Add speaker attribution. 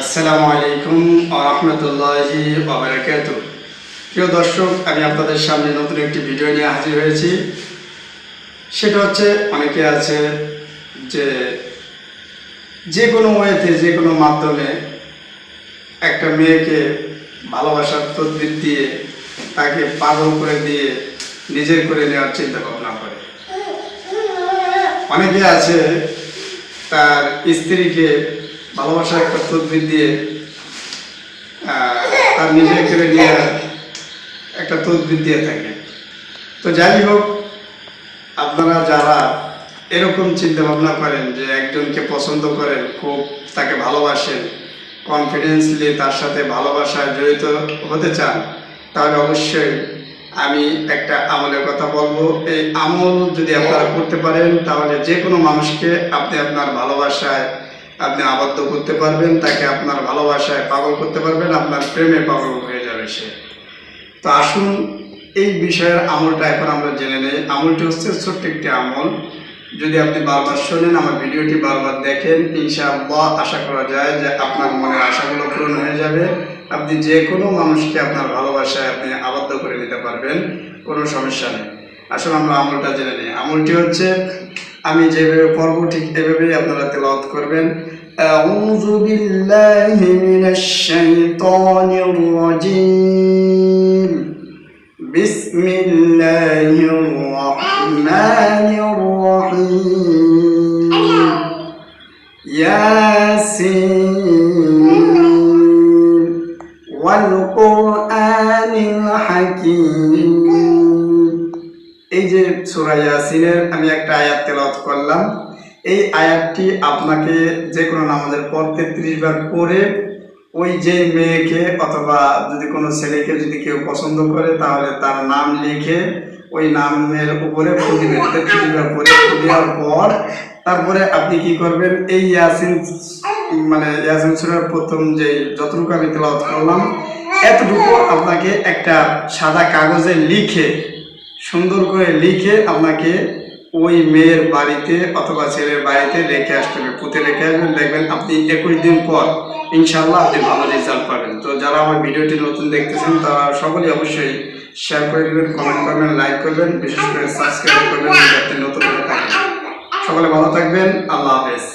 Speaker 1: আসসালামু আলাইকুম রহমতুল্লাহি বাবরাকাত প্রিয় দর্শক, আমি আপনাদের সামনে নতুন একটি ভিডিও নিয়ে হাজির হয়েছি। সেটা হচ্ছে, অনেকে আছে যে যে কোনো ওয়েতে যে কোনো মাধ্যমে একটা মেয়েকে ভালোবাসার তদবির দিয়ে তাকে পাগল করে দিয়ে নিজের করে নেওয়ার চিন্তা ভাবনা করে। অনেকে আছে তার স্ত্রীকে ভালোবাসার একটা তদবির দিয়ে তার নিজের করে নিয়ে একটা তদবির দিয়ে থাকে। তো যাই হোক, আপনারা যারা এরকম চিন্তা ভাবনা করেন যে একজনকে পছন্দ করেন, খুব তাকে ভালোবাসেন কনফিডেন্সলি তার সাথে ভালোবাসায় জড়িত হতে চান, তাহলে অবশ্যই আমি একটা আমলের কথা বলব। এই আমল যদি আপনারা করতে পারেন, তাহলে যে কোনো মানুষকে আপনি আপনার ভালোবাসায় আপনি আবদ্ধ করতে পারবেন, তাকে আপনার ভালোবাসায় পাগল করতে পারবেন, আপনার প্রেমে পাগল হয়ে যাবে সে। তো আসুন, এই বিষয়ের আমলটা এখন আমরা জেনে নেই। আমলটি হচ্ছে ছোট্ট একটি আমল। যদি আপনি বারবার শোনেন, আমার ভিডিওটি বারবার দেখেন, ইনশাআল্লাহ আশা করা যায় যে আপনার মনের আশাগুলো পূরণ হয়ে যাবে। আপনি যে কোনো মানুষকে আপনার ভালোবাসায় আপনি আবদ্ধ করে নিতে পারবেন, কোনো সমস্যা নেই। আসলে আমরা আমলটা জেনে নিই। আমলটি হচ্ছে আমি যেভাবে পড়ব ঠিক এভাবেই আপনারা তেলাওয়াত করবেন أعوذ بالله من الشيطان الرجيم بسم الله الرحمن الرحيم ياسين والقرآن الحكيم এই যে সূরা ইয়াসিনের আমি একটা আয়াত তেলাওয়াত করলাম। এই আয়াতটি আপনাকে যে কোনো নামাজের পর তেত্রিশ বার পড়ে ওই যে মেয়েকে অথবা যদি কোনো ছেলেকে যদি কেউ পছন্দ করে তাহলে তার নাম লিখে ওই নামের উপরে ফু তেত্রিশ বার পরে দেওয়ার পর তারপরে আপনি কি করবেন? এই ইয়াসিন মানে ইয়াসিন সুরার প্রথম যে যতটুকু আমি তেলাওয়াত করলাম, এতটুকু আপনাকে একটা সাদা কাগজে লিখে সুন্দর করে লিখে আপনাকে ওই মেয়ের বাড়িতে অথবা ছেলের বাড়িতে রেখে আসতে হবে। পুঁতে রেখে আসবেন, দেখবেন আপনি একুশ দিন পর ইনশাল্লাহ আপনি ভালো রেজাল্ট পাবেন। তো যারা আমার ভিডিওটি নতুন দেখতেছেন, তারা সকলেই অবশ্যই শেয়ার করে দেবেন কমেন্ট করবেন লাইক করবেন, বিশেষ করে সাবস্ক্রাইব করবেন, যাতে নতুন সকলে ভালো থাকবেন, আল্লাহ হাফেজ।